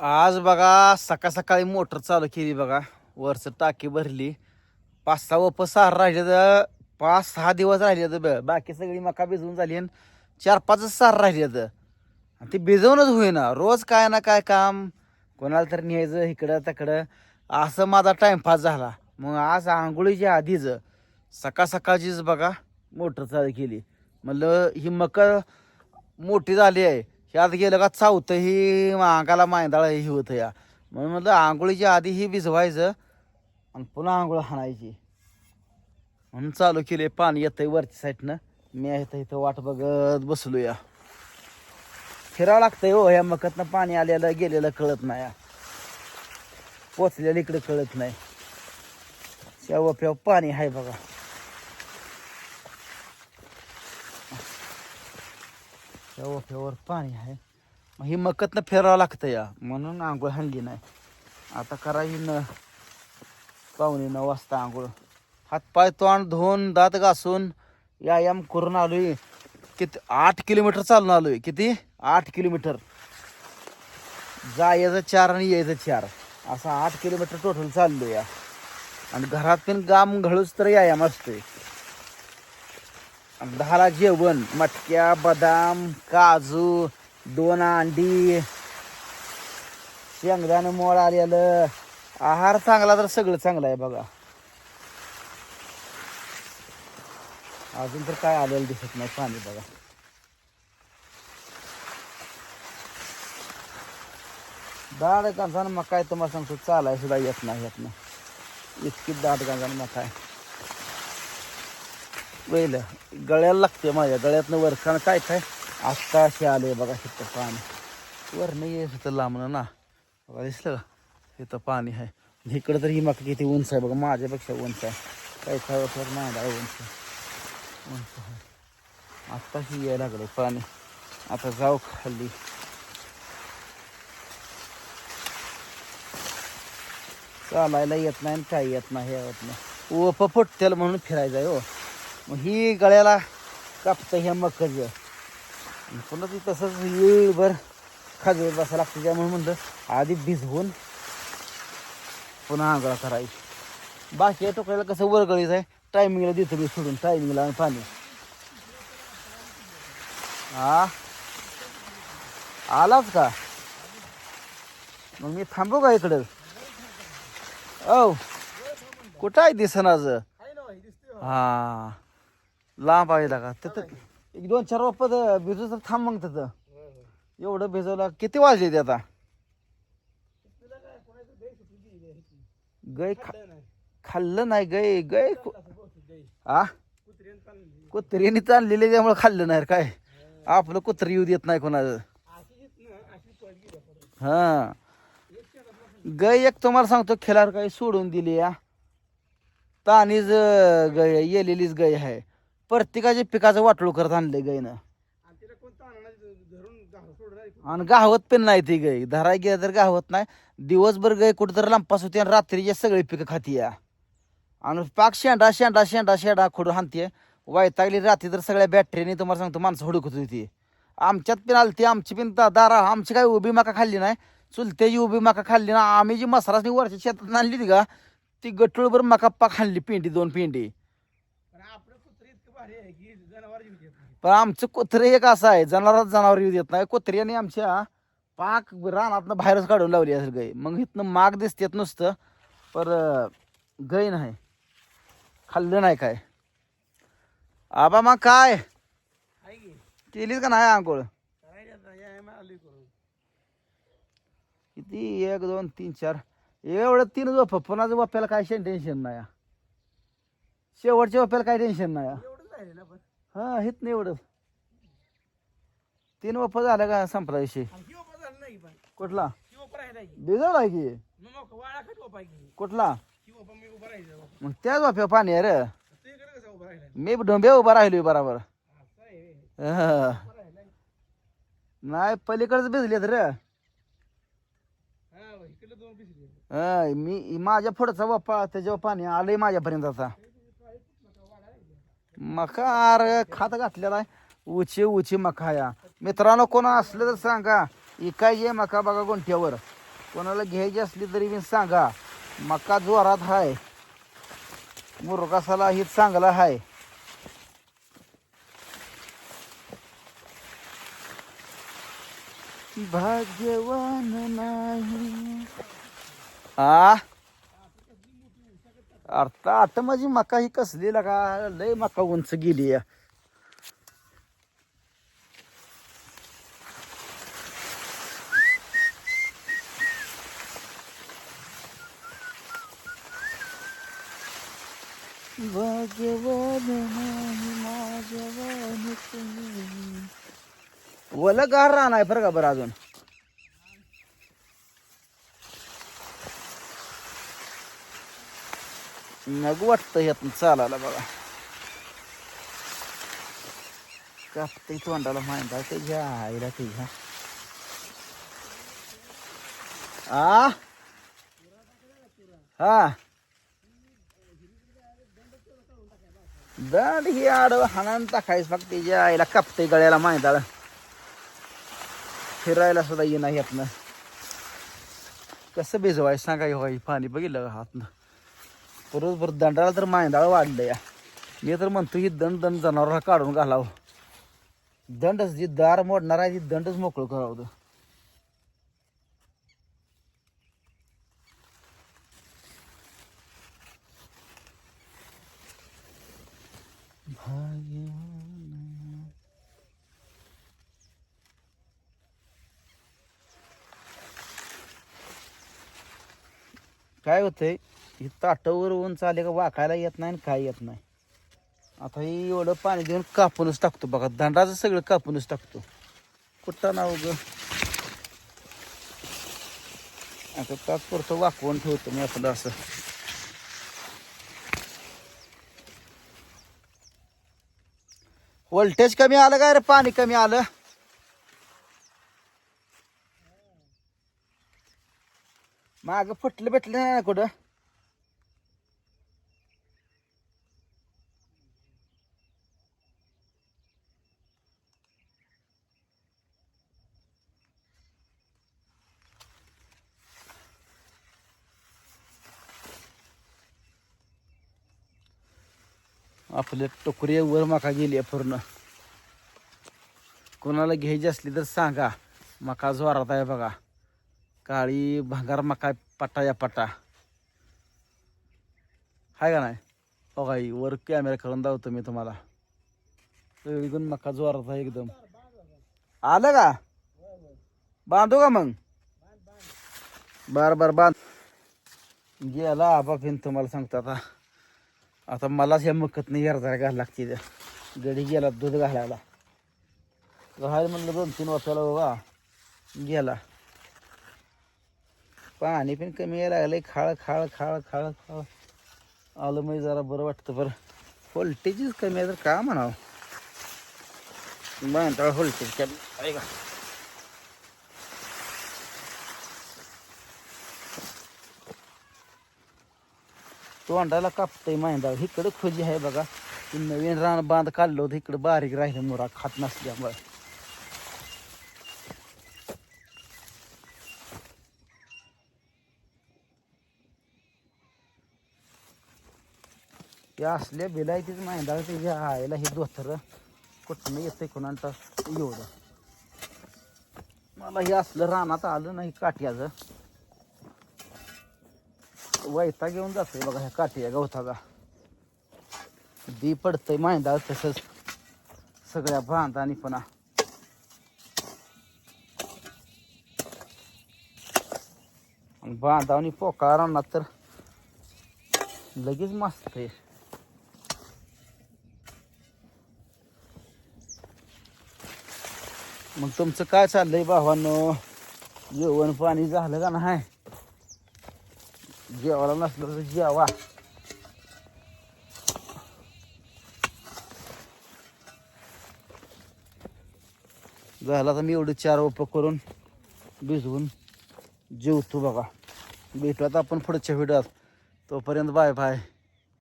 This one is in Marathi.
आज बघा सकाळ सकाळी मोटर चालू केली बघा. वरचं टाकी भरली. पाच सहा वप सहा राहिले तर पाच सहा दिवस राहिले तर ब- बाकी सगळी मका भिजवून झाली आणि चार पाचच सार राहिले तर आणि ते भिजवूनच होईना. रोज काय ना काय काम. कोणाला तर न्यायचं इकडं तिकडं. असं माझा टाइमपास झाला. मग आज आंघोळीच्या आधीच सकाळ सकाळचीच बघा मोटर चालू केली. म्हणलं ही मकर मोठी झाली आहे. ह्यात गेलं का चावतं ही अंगाला मांदाळ हे होतं या. म्हणून म्हटलं आंघोळीच्या आधी ही भिजवायचं आणि पुन्हा आंघोळ हाणायची. म्हणून चालू केले पाणी येतंय वरच्या साईडनं. मी इथं इथं वाट बघत बसलो या. फिरावं लागतंय हो या मकतनं पाणी आलेलं गेलेलं कळत नाही या. पोचलेलं इकडे कळत नाही. शेव पाणी आहे बघा. शेव पेवर पाणी आहे. मग ही मकतनं फिरावं लागतं या. म्हणून आंघोळ हंगी नाही. आता करायची न पाहुणे नऊ वाजता आंघोळ. हातपाय तोंड धुवून दात घासून व्यायाम करून आलोय. किती आठ किलोमीटर चालून आलोय. किती? आठ किलोमीटर. जायचं चार आणि यायचं चार. असं आठ किलोमीटर टोटल चाललो या. आणि घरात पण गाम घळूच तर व्यायाम असतोय. दहाला जेवण मटक्या बदाम काजू दोन अंडी शेंगदाणं मोळ आलेलं. आहार चांगला तर सगळं चांगलं आहे बघा. अजून तर काय आलेलं दिसत नाही पाणी बघा. दाड गांजानं मग काय तुम्हाला सांगतो चालाय सुद्धा येत नाही येत नाही. इतकी दाट गांजानं मग काय पहिलं गळ्याला लागते माझ्या. गळ्यातनं वरखानं काय काय? आत्ता असे आले बघा तिथं पाणी. वरनं येत होतं लांबणं ना. बघा दिसलं का? इथं पाणी आहे. इकडं तर ही मका किती उंच आहे बघा. माझ्यापेक्षा उंच आहे. काय काय तर नाही आहे उंच. उंच आहे. आत्ताशी यायला लागलं पाणी. आता जाऊ खाली. चालायला येत नाही आणि काय येत नाही हे येत नाही ओप फुटतेल म्हणून फिरायचं आहे हो. मग ही गळ्याला कापतं ह्या मकज पुन्हा ती तसंच येळभर खाजवे बसायला लागतं त्यामुळे म्हणलं आधी भिजवून पुन्हा आंघोळा करायची बाकी या टोकऱ्याला कसं वरगळीच आहे टायमिंगला देतो मी सोडून टायमिंगला आणि पाणी. हा आलाच का? मग मी थांबू का इकडं? औ. कुठं आहे दिसनाज हा. लांब आहे का तिथं एक दोन चार वापत भिजू तर थांब मग तिथं. एवढं भिजवलं किती वाजले ते आता? गय खा- खाल्लं नाही गय गय कु- आ? कुत्र्याने चाललेले त्यामुळे खाल्लं नाही रे काय. आपलं कुत्र येऊ देत नाही कोणाचं. हा. गय एक तुम्हाला सांगतो खेळावर काही सोडून दिली या तानीच गय येलेलीच गय आहे. प्रत्येकाच्या पिकाचं वाटोळ करत आणलंय गयनं आणि गावत पण नाही ती गाय धराय गेलं तर गावत नाही. दिवसभर गाय कुठं तर लंपास होती आणि रात्रीचे सगळे पिकं खाती या आणि पाक शेंडा शेंडा शेंडा शेंडा खोडून हाणते वैतागली रात्री तर सगळ्या बॅटरीने तुम्हाला सांगतो माणसं हुडकत होती. आमच्यात पण आलती आमची पण दारा आमची काय उभी मका खाल्ली नाही. चुलत्याची उभी मका खाल्ली ना आम्ही जी मसालाच वरच्या शेतात आणली ती का ती गटूळभर मका पाक खाल्ली पेंडी दोन पेंडी. पण आमचं कुत्रे एक असं आहे जनावरात जनावर येऊ देत नाही. कुत्र्याने आमच्या पाक रानातनं बाहेरच काढून लावली असेल गाय मग इथनं माग दिसतेत नुसतं पर गाय नाही. खाल्लं नाही काय. आबा मग काय? केलीच का? नाही आंघोळ? किती? एक दोन तीन चार. एवढं तीन झोप पुन्हा वाप्याला काय टेन्शन नाही. शेवटच्या वाप्याला काय टेन्शन नाही. हा हेच नाही एवढं. तीन वप झालं का संपला विषय? कुठला? आहे. की? कुठला? मग त्याच वाफ्या पाणी आहे रे. मी डोंबे उभा राहिलोय बराबर. हा. नाही पलीकडेच भिजलेत रे. हा, मी माझ्या पुढचा बाप्पा त्याच्यावर पाणी आलंय माझ्यापर्यंत आता. मका अरे खात घातलेला आहे. उची उची मका या. मित्रांनो कोण असलं तर सांगा. इकाय ये मका बघा गोंठ्यावर. कोणाला घ्यायची असली तरी मी सांगा. मका जोरात हाय. मुरगासाला ही चांगला हाय. भाग्यवान नाही. आ? अर्थ आता माझी मका ही कसली का लय मका उंच गेली या. भाग्यवान नाही माझ्यावान तुम्ही वल गार राहणार बरं का बरं अजून? नग वाटतं यातून चालायला बघा. कापते तोंडाला मांडा घ्या आईला ते घ्या. आ? हा. दंड ही आडवं हाणान टाकायच फक्त त्याच्या आईला कापते गळ्याला मांडाला फिरायला सुद्धा येणार यातनं कसं भिजवायचं सांगा हो पाणी बघितलं का हातनं? बरोबर दंडाला तर मांदाळ वाढलं या मी तर म्हणतो ही दंड दंड जनावराला काढून घालावं. दंडच जी दार मोडणार आहे ती दंडच मोकळं करावं काय होतंय? ही ताटावर ऊन चाले का वाकायला येत नाही आणि काय येत नाही. आता ही एवढं पाणी देऊन कापूनच टाकतो बघा. दंडाचं सगळं कापूनच टाकतो. कुठं नाव ग? आता तात्पुरतं वाकवून ठेवतो मी आपलं असं. व्होल्टेज कमी आलं काय रे? पाणी कमी आलं. माग फुटलं भेटलं नाही ना कुठं? आपल्या टोकरी वर मका गेली आहे पूर्ण. कोणाला घ्यायची असली तर सांगा. मका जोरात आहे बघा. काळी भांगार मका पट्टा या पट्टा. हाय का नाही? हो बघा वर कॅमेरा करून दावतो मी तुम्हाला. एकदम मका जोरात आहे एकदम. आलं का? बांधू का मग? बर बर बांध. गेला आबा तुम्हाला सांगतो आता. आता मलाच ह्या मकत नाही अर्धा घाल लागते गडी गेला दूध घालायला. राहायला म्हणलं दोन तीन वर्षाला बाबा. गेला. पाणी पण कमी यायला लागलंय. खाळ खाळ खाळ खाळ खाळ. आलं मग जरा बरं वाटतं बरं. व्होल्टेजच कमी आहे तर का म्हणावं? म्हणता व्होल्टेज कमी आहे. का तोंडाला कापतंय माहिंदा. इकडं खोजी आहे बघा. नवीन रान बांध काढलं होतं. इकडं बारीक राहिलं मुरा खात नसल्यामुळे. या असल्या बिलायतीच माहिंदा ते आयला हे धोतर कुठनं येतंय कोणाला एवढं. मला हे असलं रानात आलं नाही काट्याचं. वैता घेऊन जातोय बघा ह्या काठीया गवताचा. दी पडतंय माहिंदा तसंच. सगळ्या बांधानी पण. बांधावनी पोका रानात तर लगेच मस्त आहे मग तुमचं काय चाललंय भावानं? जेवण पाणी झालं का नाही? जेवायला नसलं तर जेवा. झाला तर मी एवढं चार उप करून भिजवून जेवतो बघा. भेटूयात आपण पुढच्या व्हिडिओत. तोपर्यंत बाय बाय.